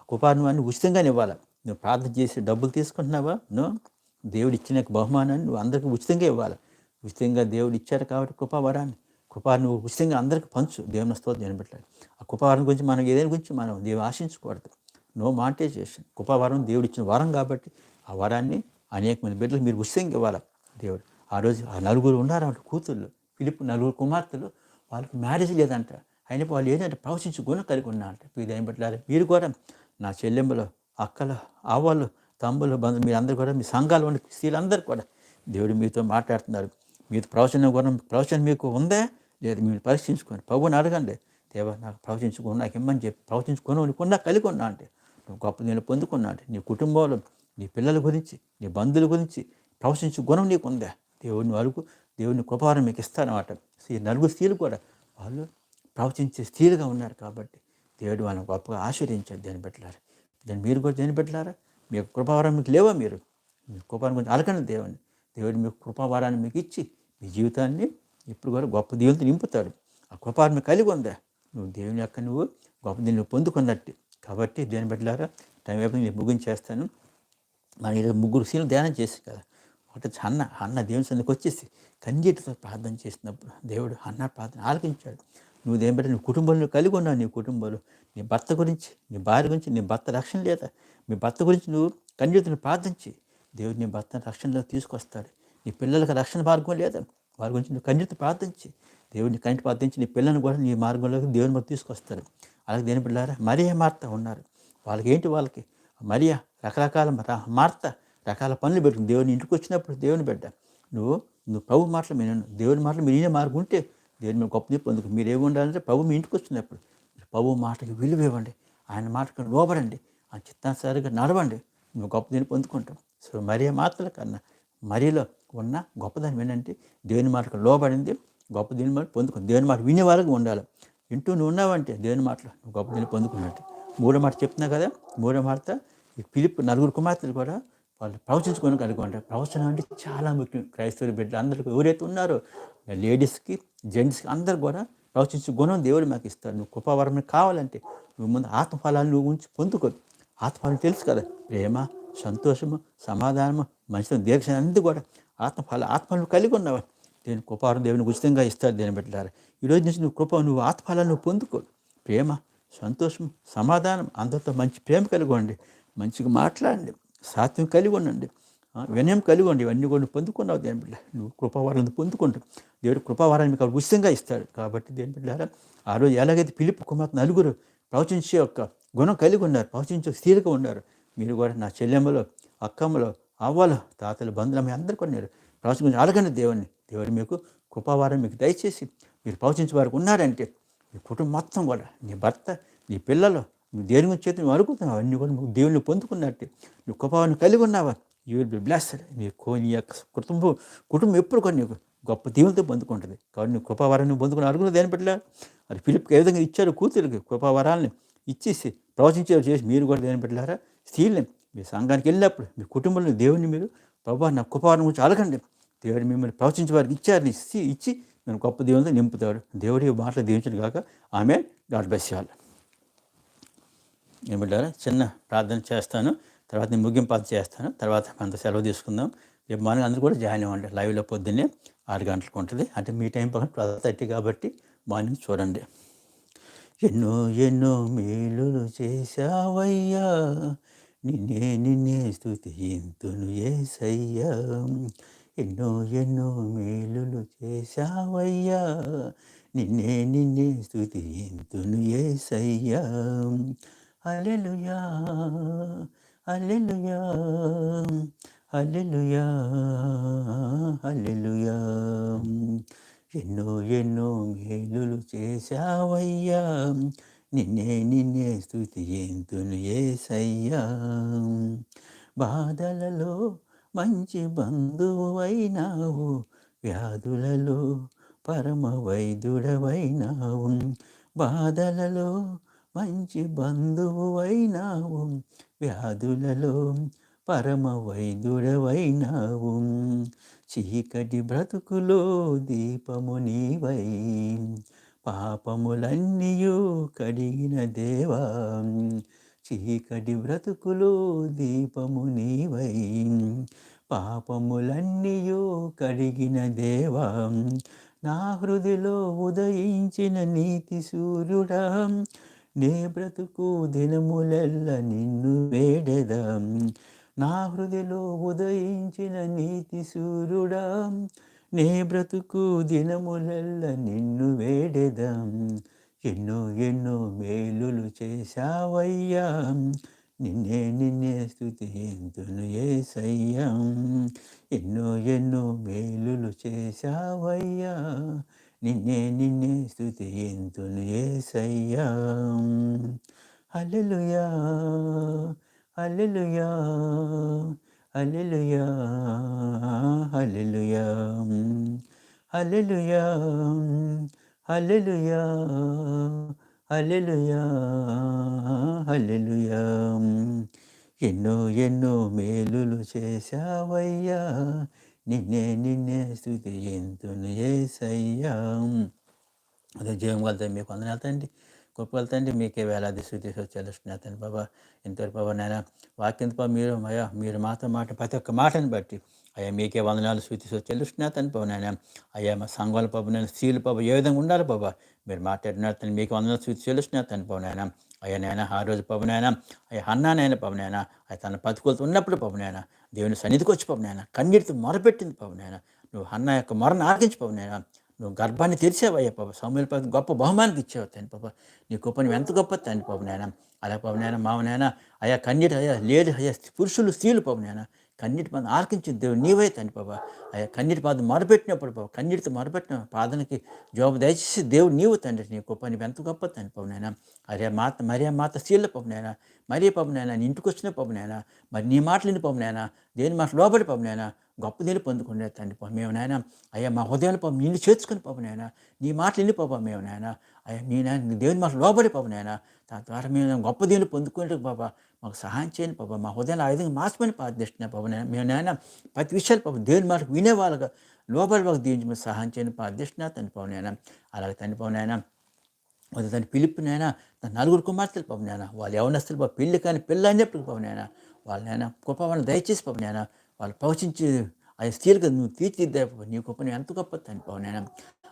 ఆ కృపాను అన్ని ఉచితంగానే ఇవ్వాలి. నువ్వు ప్రార్థన చేసి డబ్బులు తీసుకుంటున్నావా? నువ్వు దేవుడు ఇచ్చిన బహుమానాన్ని నువ్వు అందరికీ ఉచితంగా ఇవ్వాలి. ఉచితంగా దేవుడు ఇచ్చారు కాబట్టి కృపావరాన్ని కృపా నువ్వు ఉచితంగా అందరికీ పంచు. దేవుని స్తోత్రం నిలబెట్టాలి ఆ కృపావరం గురించి మనం ఏదైనా గురించి మనం దేవుడు ఆశించకూడదు. నో మాంటైజేషన్ కృపావరం దేవుడు ఇచ్చిన వరం కాబట్టి ఆ వరాన్ని అనేక మంది బిడ్డలు మీరు ఉచితంగా ఇవ్వాలి? దేవుడు ఆ రోజు ఆ నలుగురు ఉన్నారు అంటే కూతుళ్ళు పిలుపు నలుగురు కుమార్తెలు వాళ్ళకి మ్యారేజ్ లేదంట. అయినా వాళ్ళు ఏంటంటే ప్రవచించి గుణం కలిగి ఉన్నారంట మీరు దేని బట్టి మీరు కూడా నా చెల్లెమ్మలు అక్కలు ఆవాళ్ళు తమ్ముళ్ళు బంధువులు మీరు కూడా మీ సంఘాలు ఉన్న స్త్రీలందరూ కూడా దేవుడు మీతో మాట్లాడుతున్నారు. మీతో ప్రవచన గుణం ప్రవచన మీకు ఉందా? లేదు మీరు పరీక్షించుకోండి. ప్రభుని అడగండి. దేవా నాకు ప్రవచించుకుని నాకు ఇమ్మని చెప్పి ప్రవచించుకొని నీకున్నా కలిగి ఉన్నా అంటే గొప్ప నేను పొందుకున్నాడు. నీ కుటుంబంలో నీ పిల్లల గురించి నీ బంధువుల గురించి ప్రవచించు గుణం నీకు ఉందా దేవుడిని వరకు దేవుడిని కృపారం మీకు ఇస్తానమాట. ఈ నలుగురు స్త్రీలు కూడా వాళ్ళు ప్రవచించే స్త్రీలుగా ఉన్నారు కాబట్టి దేవుడు వాళ్ళని గొప్పగా ఆశీర్వదించాడు దేని పెట్టలారు దాన్ని మీరు కూడా దేని పెట్టారా మీ కృపావరం మీకు లేవా మీరు? మీ కృపారం గురించి అలకండి దేవుని. దేవుడు మీకు కృపావరాన్ని మీకు ఇచ్చి మీ జీవితాన్ని ఇప్పుడు కూడా గొప్ప దేవునితో నింపుతాడు. ఆ కృపాన్ని కలిగి ఉందా. నువ్వు దేవుని యొక్క నువ్వు గొప్ప దీన్ని పొందుకున్నట్టు కాబట్టి దేని పెట్టారా టైం అయిపోయింది నేను ముగించేస్తాను మన ఈరోజు ముగ్గురు సీన్లు ధ్యానం చేసి కదా ఒకటి అన్న అన్న దేవుని సందుకు వచ్చేసి కంజీటితో ప్రార్థన చేసినప్పుడు దేవుడు అన్న ప్రార్థన ఆలకించాడు. నువ్వు దేని బట్టి నీ కుటుంబంలో కలిగి ఉన్నావు నీ కుటుంబంలో నీ భర్త గురించి నీ భార్య గురించి నీ భర్త రక్షణ లేదా? మీ భర్త గురించి నువ్వు కన్నీటిని ప్రార్థించి దేవుడు నీ భర్త రక్షణలో తీసుకొస్తాడు. నీ పిల్లలకు రక్షణ మార్గం లేదా? వారి గురించి నువ్వు కన్నీటి ప్రార్థించి దేవుడిని కంటి ప్రార్థించి నీ పిల్లలను కూడా నీ మార్గంలోకి దేవుని మరి తీసుకొస్తాడు. అలాగే దేని పిల్లారా మరియా మార్త ఉన్నారు. వాళ్ళకి ఏంటి వాళ్ళకి? మరియా రకరకాల మార్త రకాల పనులు పెట్టుకుని దేవుని ఇంటికి వచ్చినప్పుడు దేవుని బిడ్డ నువ్వు నువ్వు ప్రభు మాటలు మీరు దేవుని మాటలు మీరే ఈయన మార్గం ఉంటే దేవుని మీద గొప్ప తీర్పు పొందుకు మీరేముండాలంటే ఉండాలంటే ప్రభు మీ ఇంటికి వచ్చినప్పుడు ప్రభు మాటకి విలువ ఇవ్వండి. ఆయన మాటకు లోబడండి. ఆ చిత్తానుసారిగా నడవండి. నువ్వు గొప్ప దీన్ని పొందుకుంటాం సో మరియ మాత్రల కన్నా మరియలో ఉన్న గొప్పదాన్ని ఏంటంటే దేవుని మాటకు లోబడింది. గొప్ప దీని మాట పొందుకుంది దేవుని మాట వినే వాళ్ళకి ఉండాలి. వింటూ నువ్వు ఉన్నావంటే దేవుని మాటలు. నువ్వు గొప్ప దీన్ని పొందుకున్నట్టు. మూడో మాట చెప్తున్నా కదా మూడో మాట ఈ పిలుపు నలుగురు కుమార్తెలు కూడా వాళ్ళు ప్రవచించుకొని కనుక్కుంటే ప్రవచనం అంటే చాలా ముఖ్యం. క్రైస్తవుల బిడ్డలు అందరికీ ఎవరైతే ఉన్నారో లేడీస్కి జెంట్స్కి అందరు కూడా ప్రవచించే గుణం దేవుడు మాకు ఇస్తాడు. నువ్వు కృపావరం కావాలంటే నువ్వు ముందు ఆత్మఫలాలు నువ్వు ఉంచి పొందుకో ఆత్మఫలం తెలుసు కదా ప్రేమ సంతోషము సమాధానము మంచితనం దీక్ష అన్నీ కూడా ఆత్మఫల ఆత్మలు కలిగి ఉన్నవాడు. దేని కృపారం దేవుని ఉచితంగా ఇస్తాడు దేని పెట్టారు ఈ రోజు నుంచి నువ్వు కృప నువ్వు ఆత్మఫలాన్ని నువ్వు పొందుకో. ప్రేమ సంతోషం సమాధానం అందరితో మంచి ప్రేమ కలిగి మంచిగా మాట్లాడండి. సాత్వం కలిగి ఉండండి. వినయం కలిగి ఉండి ఇవన్నీ కూడా నువ్వు పొందుకున్నావు దేని బిడ్డ నువ్వు కృపావారాన్ని పొందుకుంటావు దేవుడు కృపావారాన్ని మీకు ఉచితంగా ఇస్తాడు. కాబట్టి దేని బిడ్డారా ఆ రోజు ఎలాగైతే పిలుపు కుమార్తె నలుగురు ప్రవచించే యొక్క గుణం కలిగి ఉన్నారు ప్రవచించే స్థితిగా ఉన్నారు మీరు కూడా నా చెల్లెమ్మలో అక్కమ్మలో అవ్వలు తాతలు బంధువులు అందరూ కొన్నారు ప్రవచన అడగండి దేవుణ్ణి. దేవుడు మీకు కృపావారం మీకు దయచేసి మీరు ప్రవచించే వారికి ఉన్నారంటే మీ కుటుంబం మొత్తం కూడా నీ భర్త నీ పిల్లలు నువ్వు దేవుని గురించి చేతి నువ్వు అనుకుంటున్నావు అన్నీ కూడా నువ్వు దేవుని పొందుకున్నట్టే. నువ్వు కృపావాన్ని కలిగి ఉన్నావా? యూ విల్ బి బ్లెస్డ్ నీ కో- నీ యొక్క కుటుంబం కుటుంబం ఎప్పుడు కూడా నీకు గొప్ప దీవులతో పొందుకుంటుంది. కాబట్టి నువ్వు కృపావరాన్ని పొందుకుని అడుగున దేని పెట్టలే అది పిలుపుకి ఏ విధంగా ఇచ్చారు కూతురికి కృపావరాలని ఇచ్చేసి ప్రవచించే చేసి మీరు కూడా దేని పెట్టలేరా స్త్రీల్ని మీ సంఘానికి వెళ్ళినప్పుడు మీ కుటుంబంలో దేవుని మీరు ప్రభా నా కృపావరం గురించి అడగండి దేవుడు మిమ్మల్ని ప్రవచించే వారికి ఇచ్చారు ఇచ్చి ఇచ్చి మేము గొప్ప దేవునితో నింపుతాడు. దేవుడి మాటలు దీవించడు కాక ఆమె గాడ్ బ్లెస్ వాళ్ళు ఆల్. ఏమిటారా చిన్న ప్రార్థన చేస్తాను తర్వాత నేను ముగింపు చేస్తాను తర్వాత అంత సెలవు తీసుకుందాం. రేపు మార్నింగ్ అందరూ కూడా జాయిన్ అవ్వండి. లైవ్లో పొద్దున్నే ఆరు గంటలకు ఉంటుంది. అంటే మీ టైం పక్కన ట్వెల్వ్ థర్టీ కాబట్టి మార్నింగ్ చూడండి. ఎన్నో ఎన్నో మేలులు చేశావయ్యా. నిన్నే నిన్నే స్థుతి ఎంతును ఏసయ్యా. ఎన్నో ఎన్నో మేలులు చేశావయ్యా. నిన్నే నిన్నే స్థుతి ఎంతును ఏసయ్యా. అల్లెలుయా అల్లెలుయా అల్లెలుయా అల్లెలుయా ఎన్నో ఎన్నో మేలులు చేశావయ్యా. నిన్నే నిన్నే స్థుతి ఎంతును ఏసయ్యా. బాధలలో మంచి బంధువైనావు. వ్యాధులలో పరమ వైద్యుడవైనావు బాధలలో మంచి బంధువైనావు. వ్యాధులలో పరమ వైద్యుడవైనావు చీకటి బ్రతుకులో దీపము నీవై. పాపములన్నీయూ కడిగిన దేవా. చీకటి బ్రతుకులో దీపము నీవై. పాపములన్నీయు కడిగిన దేవా నా హృదిలో ఉదయించిన నీతి సూర్యుడా నే బ్రతుకు దినములెల్ల నిన్ను వేడెదం. నా హృదిలో ఉదయించిన నీతి సూర్యుడా నే బ్రతుకు దినములెల్ల నిన్ను వేడెదం. ఎన్నో ఎన్నో మేలులు చేశావయ్యా. నిన్నే నిన్నే స్థుతి ఎంతును ఏసయ్యా. ఎన్నో ఎన్నో మేలులు చేశావయ్యా. నిన్నే నిన్నే స్థుతి ఎంతును ఏసయ్యా. Alleluia alleluia alleluia alleluia alleluia hallelujah hallelujah hallelujah. ఎన్నో ఎన్నో మేలులు చేశావయ్యా. నిన్నే నిన్నే స్థుతి ఎంతును ఏసయ్యా. అదే జీవం వెళ్తాయి మీకు అందరూ వెళ్తాయండి గొప్ప వెళ్తాయండి మీకే వేలాది స్థుతి చెల్లిస్తున్నా తండ్రి బాబా. ఇంతవరకు బాబా నాయన వాక్యం మీరు అయ్యా మీరు మాతో మాట ప్రతి ఒక్క మాటని బట్టి అయ్యా మీకే వందనాలు స్థుతి చెల్లిస్తున్నా తండ్రి బాబా నాయన. అయ్యా మా సంఘాల పాప నేను స్త్రీలు పాప ఏ విధంగా ఉండాలి పాప మీరు మాట్లాడినారు తను మీకు వందనాలు స్థుతి చెల్లిస్తున్నా తండ్రి నాయన. అయ్యా నాయన ఆ రోజు పాప అయ్యా అన్నానైనా పాప అయ్యా తన బతుకులతో ఉన్నప్పుడు పాప దేవుని సన్నిధికి వచ్చి పాప నాయన కన్నీటితో మొరపెట్టింది పాప నాయన. నువ్వు అన్న యొక్క మొరను ఆగించి పాప నువ్వు గర్భాన్ని తెరిచావయ్యా పాప సౌమ్యుల పాప గొప్ప బహుమానికి ఇచ్చావు తండ్రి పాప నీ గొప్ప నువ్వు ఎంత గొప్ప తండ్రి పాప నాయన. అలా పాప నాయన మావ నాయన అయ్యా కన్నీటి అయ్యా లేడు అయ్యా పురుషులు స్త్రీలు పాప నాయన కన్నీటి పాదం ఆలకించిన దేవుడు నీవే తండ్రి బాబా అయ్యా కన్నీటి పాదం మొరపెట్టినప్పుడు బాబా కన్నీటితో మొరపెట్టిన పాదనకి జోబు దయచేసి దేవుడు నీవు తండ్రి నీ గొప్ప నీవు ఎంత గొప్ప తండ్రి పాప నాయన. అరే మాత మరియా మాత స్త్రీల పాప నాయన. మరీ పాప నాయన నీ ఇంటికి వచ్చిన పాప నాయన. మరి నీ మాటలు పాప నాయన. దేని మాట లోబడి పాప నాయన. గొప్ప నీళ్ళు పొందుకునే తండ్రి పాప మేము నాయన. అయ్యా మా హృదయాన్ని పాపం నిన్ను చేర్చుకుని పాప నాయన. నీ మాటలు ఎన్ని పాప మేము నాయన. అయ్యా నీ నాయన దేవుని మాట లోబడి పాప నాయన. దాని ద్వారా మేము గొప్ప దీన్ని పొందుకునే బాబా మాకు సహాయం చేయండి పాప మా హృదయాన్ని ఆ విధంగా మార్చమని ప్రార్థిస్తున్నాం పాప నేను మేము నాయన ప్రతి విషయాలు పాప దేవుని మాటకు వినేవాళ్ళగా లోపల వాళ్ళకి దీవించి మీరు సహాయం చేయండి ప్రార్థిస్తున్నా తండ్రి పవనైనా అలాగే తండ్రి పవనైనా నాయన అది దాని పిలుపునైనా తన నలుగురు కుమార్తెలు పవనైనా వాళ్ళు ఎవరినస్తులు పాప పెళ్ళి కానీ పిల్ల అయినప్పుడు పవనైనా వాళ్ళనైనా గొప్ప వాళ్ళని దయచేసి పవనైనా వాళ్ళు పౌచించి ఆ స్త్రీలకు నువ్వు తీర్చిద్దా నీ గొప్ప నువ్వు ఎంత గొప్ప తండ్రి పవనైనా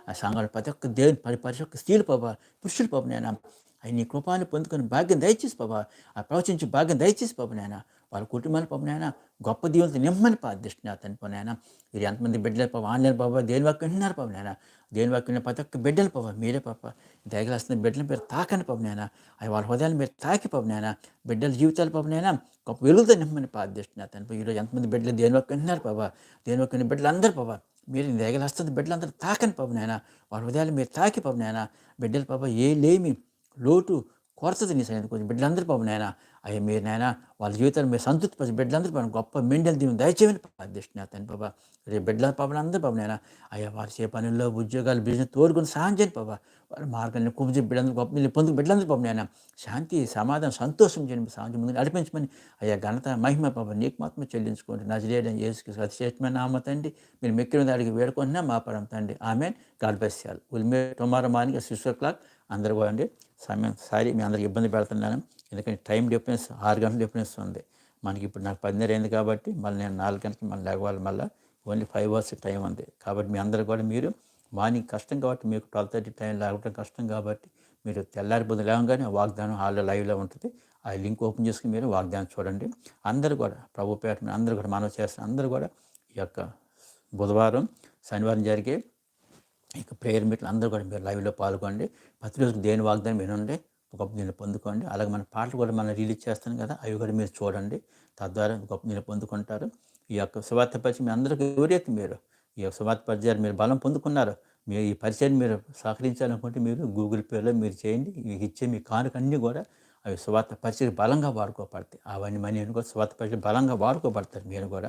ఆ సంఘాలు ప్రతి ఒక్క దేవుని పరి ప్రతి ఒక్క స్త్రీలు పాప పురుషులు పవనైనా అవి నీ కృపాన్ని పొందుకొని భాగ్యం దయచేసి బాబా ఆ ప్రవచించి భాగ్యం దయచేసి బాబు నాయన. వాళ్ళ కుటుంబాన్ని పాప నాయన. గొప్ప దీవులతో నిమ్మని ప్రార్థిస్తున్నా తండ్రి పాప నాయన. మీరు ఎంతమంది బిడ్డలు పాప ఆన్లైన్ బాబా దేని వాక్యం వింటున్నారు పాప నాయన. దేని వాక్యం ప్రతి ఒక్క బిడ్డలు పాప మీరే పాప దయగలేస్తున్న బిడ్డలు మీరు తాకని పాప నాయన. అవి వాళ్ళ హృదయాలు మీరు తాకి పాప నాయన. బిడ్డల జీవితాలు పాప నాయన. గొప్ప వెలుగుతో నిమ్మని ప్రార్థిస్తున్నా తండ్రి ఈరోజు ఎంతమంది బిడ్డలు దేని వాక్యం వింటున్నారు పాప దేని వాక్యం బిడ్డలు అందరూ పాప మీరు దయగలేస్తుంది బిడ్డలందరూ తాకని పాప నాయన. వాళ్ళ హృదయాలు మీరు తాకి పాప నాయన. బిడ్డలు పాప ఏ లేమి లోటు కొరతది నీ సైన్యం కొంచెం బిడ్డలందరూ పాపం నాయన. అయ్యా మీరు నాయన వాళ్ళ జీవితాలు మీరు సంతృప్తి పరిచి బిడ్డలందరూ పాపం గొప్ప మెండలు దీని దయచేయమని ప్రార్థిస్తున్నా తను బాబా. రేపు బిడ్డల పాపం అందరూ పాపం నాయన. అయ్యా వారు చే పనుల్లో ఉద్యోగాలు బిజినెస్ తోడుకొని సహాయం చేయండి బాబా. వారి మార్గాన్ని కుమిచి బిడ్డలందరూ గొప్ప నీళ్ళు పొందుకు బిడ్డలందరూ పాపం నాయన. శాంతి సమాధానం సంతోషం చేయండి. సాయం ముందు నడిపించమని అయ్యా ఘనత మహిమ పాప నీకు మాత్రం చెల్లించుకోండి నజరేయడం చేసుకు అతిశ్రేష్టమైన నామ తండ్రి. మీరు మెక్కిన దాడికి వేడుకున్నా మా పరం తండ్రి. ఆమె గాడ్ బెస్ చేయాలి will may tomorrow morning six o'clock అందరూ కూడా అండి సమయం సారీ మీ అందరికి ఇబ్బంది పెడుతున్నాను. ఎందుకంటే టైం డిఫరెన్స్ ఆరు గంటల డిఫరెన్స్ ఉంది. మనకి ఇప్పుడు నాకు పదిన్నర అయింది కాబట్టి మళ్ళీ నేను నాలుగు గంటలకు మళ్ళీ లేవాలి మళ్ళీ ఓన్లీ ఫైవ్ అవర్స్ టైం ఉంది. కాబట్టి మీ అందరూ కూడా మీరు మార్నింగ్ కష్టం కాబట్టి మీకు ట్వెల్వ్ థర్టీ టైం లేకపోవడం కష్టం కాబట్టి మీరు తెల్లారి పొద్దు లేవగానే వాగ్దానం హాల్లో లైవ్లో ఉంటుంది. ఆ లింక్ ఓపెన్ చేసుకుని మీరు వాగ్దానం చూడండి. అందరూ కూడా ప్రభు పేట అందరూ కూడా మనవి చేస్తున్న అందరూ కూడా ఈ యొక్క బుధవారం శనివారం జరిగే ఇక ప్రేయర్ మీట్లు అందరూ కూడా మీరు లైవ్లో పాల్గొండి ప్రతిరోజు దేని వాగ్దానం వినండి గొప్ప దీన్ని పొందుకోండి. అలాగే మన పాటలు కూడా మనం రిలీజ్ చేస్తాం కదా అవి కూడా మీరు చూడండి. తద్వారా గొప్ప దీన్ని పొందుకుంటారు. ఈ యొక్క సువార్త పరిచయం మీ అందరికీ ఎవరైతే మీరు. ఈ యొక్క సువార్త పరిచయాలు మీరు బలం పొందుకున్నారు. మీరు ఈ పరిచయాన్ని మీరు సహకరించాలనుకుంటే మీరు గూగుల్ పేలో మీరు చేయండి. మీకు ఇచ్చే మీ కానుకన్నీ కూడా అవి సువార్త పరిచయం బలంగా వాడుకోబడతాయి. అవన్నీ మనీ కూడా సువార్త పరిచయం బలంగా వాడుకోబడతారు మీరు కూడా.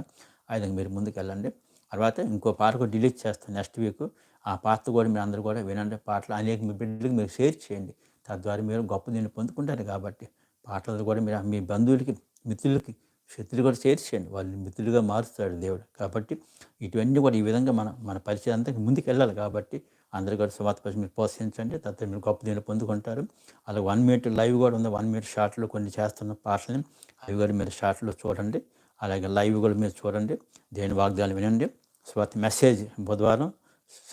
ఆ విధంగా మీరు ముందుకు వెళ్ళండి. తర్వాత ఇంకో పాట కూడా డిలీట్ చేస్తాను నెక్స్ట్ వీక్. ఆ పాట కూడా మీరు అందరూ కూడా వినండి. పాటలు అనేక మీ బిడ్డలకు మీరు షేర్ చేయండి. తద్వారా మీరు గొప్ప దీన్ని పొందుకుంటారు కాబట్టి పాటలు కూడా మీరు మీ బంధువులకి మిత్రులకి శత్రులు కూడా షేర్ చేయండి. వాళ్ళని మిత్రులుగా మారుస్తాడు దేవుడు. కాబట్టి ఇటువన్నీ కూడా ఈ విధంగా మన మన పరిచయం అంతా ముందుకు వెళ్ళాలి కాబట్టి అందరూ కూడా సువాత పరిచయం మీరు ప్రోత్సహించండి. తర్వాత మీరు గొప్ప దీన్ని పొందుకుంటారు. అలా వన్ మినిట్ లైవ్ కూడా ఉంది. వన్ మినిట్ షార్ట్లో కొన్ని చేస్తున్న పాటలని అవి కూడా మీరు షార్ట్లో చూడండి. అలాగే లైవ్ కూడా మీరు చూడండి. దేని వాగ్దాలు వినండి. స్వాతి మెసేజ్ బుధవారం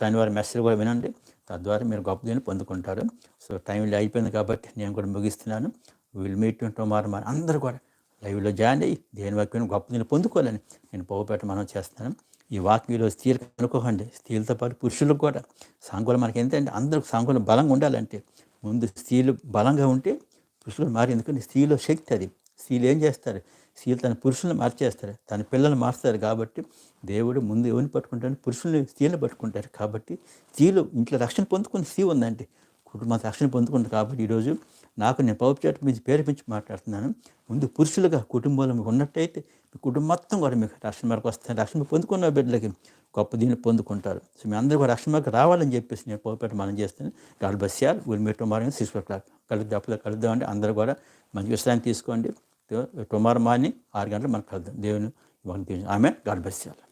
శనివారం మెసేజ్ కూడా వినండి. తద్వారా మీరు గొప్ప దీన్ని పొందుకుంటారు. సో టైం అయిపోయింది కాబట్టి నేను కూడా ముగిస్తున్నాను. విల్ మీట్ టుమారో మరి అందరూ కూడా లైవ్లో జాయిన్ అయ్యి దేని వాక్యం గొప్ప దీన్ని పొందుకోవాలని నేను పోగొట్ట మనం చేస్తున్నాను. ఈ వాక్యంలో స్త్రీలు అనుకోకండి. స్త్రీలతో పాటు పురుషులకు కూడా సాంకులు మనకి ఎంతంటే అందరికి సాంకులు బలంగా ఉండాలంటే ముందు స్త్రీలు బలంగా ఉంటే పురుషులు మారి ఎందుకంటే స్త్రీలో శక్తి అది. స్త్రీలు ఏం చేస్తారు? స్త్రీలు తన పురుషులను మార్చేస్తారు. తన పిల్లల్ని మార్స్తారు కాబట్టి దేవుడు ముందు ఎవరిని పట్టుకుంటాడు పురుషుల్ని స్త్రీలను పట్టుకుంటారు కాబట్టి స్త్రీలు ఇంట్లో రక్షణ పొందుకుని స్త్రీ ఉందండి. కుటుంబ రక్షణ పొందుకుంది కాబట్టి ఈరోజు నాకు నేను పౌపచేట మీద పేరు పెంచి మాట్లాడుతున్నాను. ముందు పురుషులుగా కుటుంబంలో మీకు ఉన్నట్టయితే మీ కుటుంబం మొత్తం కూడా మీకు రక్షణ మేరకు వస్తారు రక్షణ పొందుకున్న బిడ్డలకి గొప్ప దీన్ని పొందుకుంటారు. సో మీ అందరూ కూడా రక్షణ మేరకు రావాలని చెప్పేసి నేను పౌపేట మనం చేస్తాను గాడ్ బస్యాలు ఊరి టుమారో సిక్స్ ఓ కలుద్దాం అప్పుడు కలుద్దామండి అందరూ కూడా మంచి విశ్రాంతి తీసుకోండి. టుమారో మార్నింగ్ ఆరు గంటలు మనం కలుద్దాం దేవుని ఆమె గాడ్ బస్యాలు